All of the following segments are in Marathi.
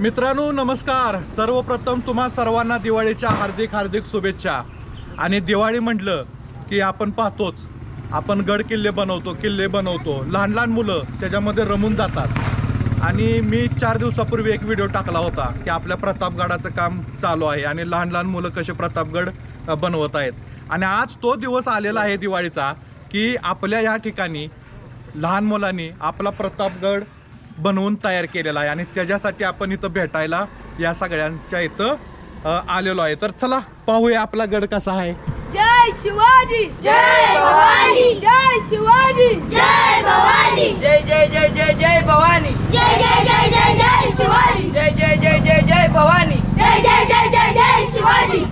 मित्रांनो नमस्कार. सर्वप्रथम तुम्हा सर्वांना दिवाळीच्या हार्दिक हार्दिक शुभेच्छा. आणि दिवाळी म्हटलं की आपण पाहतोच. आपण गड किल्ले बनवतो किल्ले बनवतो. लहान लहान मुलं त्याच्यामध्ये रमून जातात. आणि मी चार दिवसापूर्वी एक व्हिडिओ टाकला होता की आपल्या प्रतापगडाचं काम चालू आहे आणि लहान लहान मुलं कसे प्रतापगड बनवत आहेत. आणि आज तो दिवस आलेला आहे दिवाळीचा की आपल्या या ठिकाणी लहान मुलांनी आपला प्रतापगड बनवून तयार केलेला आहे. आणि त्याच्यासाठी आपण इथं भेटायला या सगळ्यांच्या इथं आलेलो आहे. तर चला पाहूया आपला गड कसा आहे. जय शिवाजी! जय भवानी! जय शिवाजी! जय भवानी! जय जय जय जय जय भवानी! जय जय जय जय जय शिवाजी! जय जय जय जय जय भवानी जय जय जय जय जय शिवाजी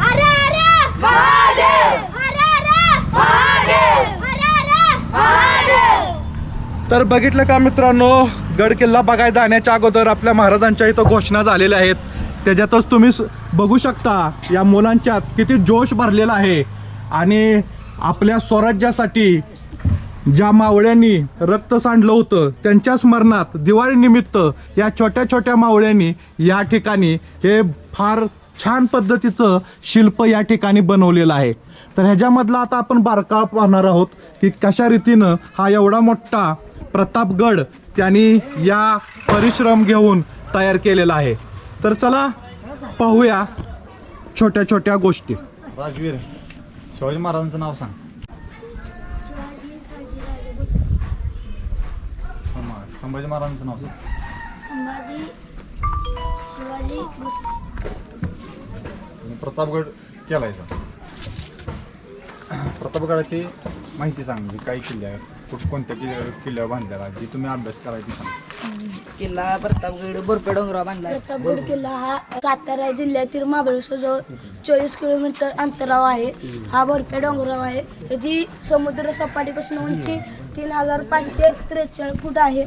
हरे हरे महादेव हरे हरे महादेव हरे हरे महादेव तर बघितलं का मित्रांनो? गड किल्ला बघायला जाण्याच्या अगोदर आपल्या महाराजांच्या इथं घोषणा झालेल्या आहेत. त्याच्यातच तुम्ही स- बघू शकता या मुलांच्यात किती जोश भरलेला आहे. आणि आपल्या स्वराज्यासाठी ज्या मावळ्यांनी रक्त सांडलं होतं त्यांच्या स्मरणात दिवाळीनिमित्त या छोट्या छोट्या मावळ्यांनी या ठिकाणी हे फार छान पद्धतीचं शिल्प या ठिकाणी बनवलेलं आहे. तर ह्याच्यामधला आता आपण बारकाळ पाहणार आहोत की कशा रीतीनं हा एवढा मोठा प्रतापगड त्यांनी या परिश्रम घेऊन तयार केलेला आहे. तर चला पाहूया छोट्या छोट्या गोष्टी. राजवीर शिवाजी महाराजांचं नाव सांग. संभाजी महाराजांचं नाव सांग. संभाजी शिवाजी भोसले. आणि प्रतापगड केलायचा प्रतापगडाची माहिती सांग म्हणजे काही किल्ले आहेत? कुठं कोणत्या किल्ल्या किल्ल्यावर बांधलेला जी तुम्ही अभ्यास करायची सांग. किल्ला प्रतापगड बोरपे डोंगरावर बांधलाय प्रतापगड किल्ला हा सातारा जिल्ह्यातील महाबळेश्वर जवळ चोवीस किलोमीटर अंतरावर आहे. हा बर्फे डोंगराव आहे. याची समुद्र सपाटीपासून उंची तीन हजार पाचशे त्रेचाळीस फूट आहे.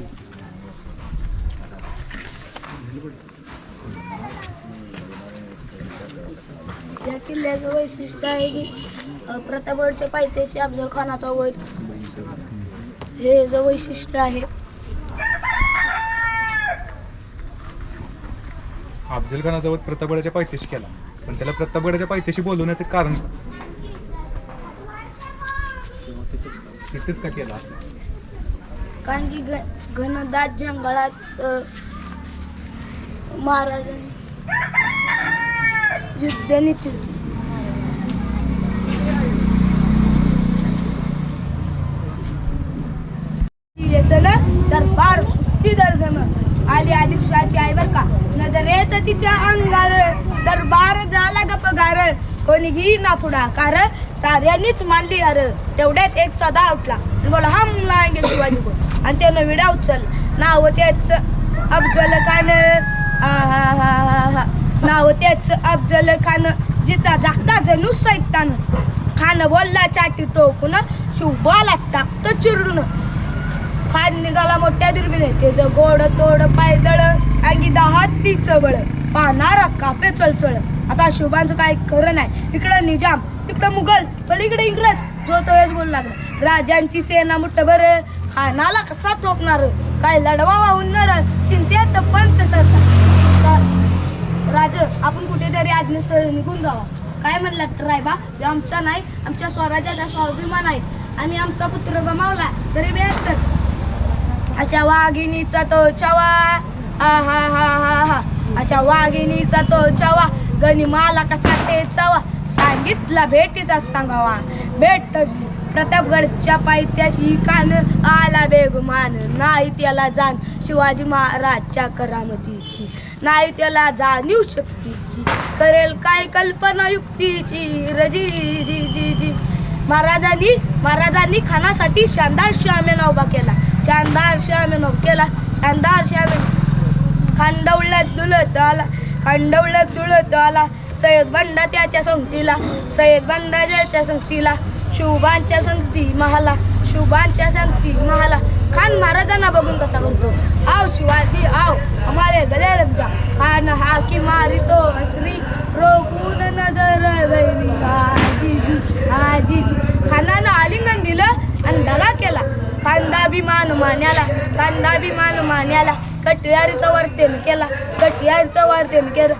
या किल्ल्याचं वैशिष्ट्य आहे की अ, प्रतापगडच्या पायथ्याशी अफजल खानाचा वध हे जे वैशिष्ट्य आहे. अफजल खानाजवळ प्रतापगडाच्या पायथ्याशी केला. पण त्याला प्रतापगडाच्या पायथ्याशी बोलवण्याचं कारण तिथेच का केलं असं? कारण की घ- घनदाट जंगलात अ, महाराजांनी युद्ध नीती होती. येसन दरबार कुस्ती दर्गम आली आदिशाची आई बर का. नजर येत तिच्या अंगार दरबार झाला गपगार कोणी घी ना पुढाकार. साऱ्यांनीच मानली अर तेवढ्यात एक सदा उठला. बोला हम लाएंगे शिवाजी को आणि त्यानं विडा उचल. नाव त्याच अफजल खान. हा हा हा हा. नाव त्याच अफजल खान. जिता जागता जणू सैतान. खान बोलला चाटी टोकून. शिवबाला टाकतो चिरडून. खान निघाला मोठ्या दुर्बिणे त्याचं गोड तोड पायदळ अंगी दहा ती बळ पाहणारा कापे चळचळ. आता शुभांचं काय खरं नाही. इकडं निजाम तिकडं मुघल पलीकडे इंग्रज. जो तो हेच बोलू लागला. राजांची सेना मुठ बर खानाला कसा थोपणार? काय लढवा वाहून चिंतेत पंत सरता राज आपण कुठेतरी आज्ञास्थळी निघून जावा. काय म्हणला रायबा? हे आमचा नाही आमच्या स्वराज्याचा स्वाभिमान आहे. आणि आमचा पुत्र गमावला. तरी बेहत्तर अशा वाघिणीचा तो छवा आहा हा हा हा अशा वाघिणीचा तो छवा गनिमाला कसा टेचावा सांगितला भेटीचा सांगावा. भेट ठरली प्रतापगडच्या पायथ्याशी कान. आला बेगुमान. नाही त्याला जाण. शिवाजी महाराजच्या करामतीची. नाही त्याला जाणीव शक्तीची. करेल काय कल्पना युक्तीची. रजी जी जी जी. महाराजांनी महाराजांनी खानासाठी शानदार शामेना उभा केला. शानदार शामेना केला शानदार शामेना खांडवळ्यात दुलत आला खांडवळ्यात दुलत आला सय्यद बंडा त्याच्या संगतीला सय्यद बंडा ज्याच्या संगतीला शुभांच्या संगती महाला शुभांच्या संगती महाला. खान महाराजांना बघून कसा करतो? आव शिवाजी आव हमारे गले लग जा. खान हाकी मारितो श्री रोगून नजर गैरी आजी जी आजी जी खानानं आलिंगन दिलं मान्याला दगा केला मान्याला खांदाभिमान मान्याला कटियारीचा वारतेन केला कटियारीचा वारतेन केला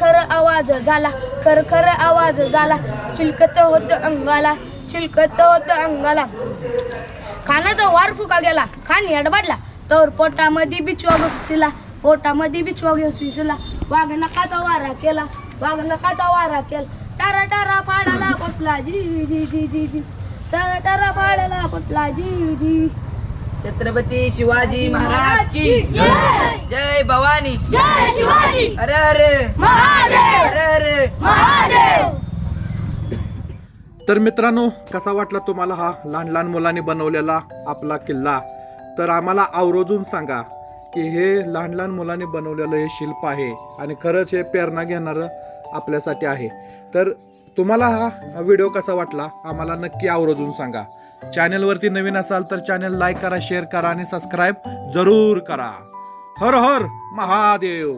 खर आवाज झाला खर आवाज झाला चिलकत होत अंगाला चिलकत होत अंगाला. खानाचा वार फुका गेला खान हेडबाडला तर पोटामध्ये बिचवा घुसला पोटामध्ये बिचवा घुसला वाघ नकाचा वारा केला वाघ नकाचा वारा केला टारा टारा फाडाला पटला जी जी जी जी जी टारा टारा फाडाला पटला जी जी. छत्रपती शिवाजी महाराज की जय! जय भवानी! जय शिवाजी! अरे अरे महादेव! अरे अरे महादेव! तर मित्रांनो कसा वाटला तुम्हाला हा लहान लहान मुलांनी बनवलेला आपला किल्ला? तर आम्हाला आवर्जून सांगा की हे लहान लहान मुलांनी बनवलेलं हे शिल्प आहे आणि खरंच हे प्रेरणा घेणारं आपल्यासाठी आहे. तर तुम्हाला हा व्हिडिओ कसा वाटला आम्हाला नक्की आवर्जून सांगा. चॅनलवरती नवीन असाल तर चॅनल लाईक करा शेअर करा आणि सबस्क्राईब जरूर करा. हर हर महादेव.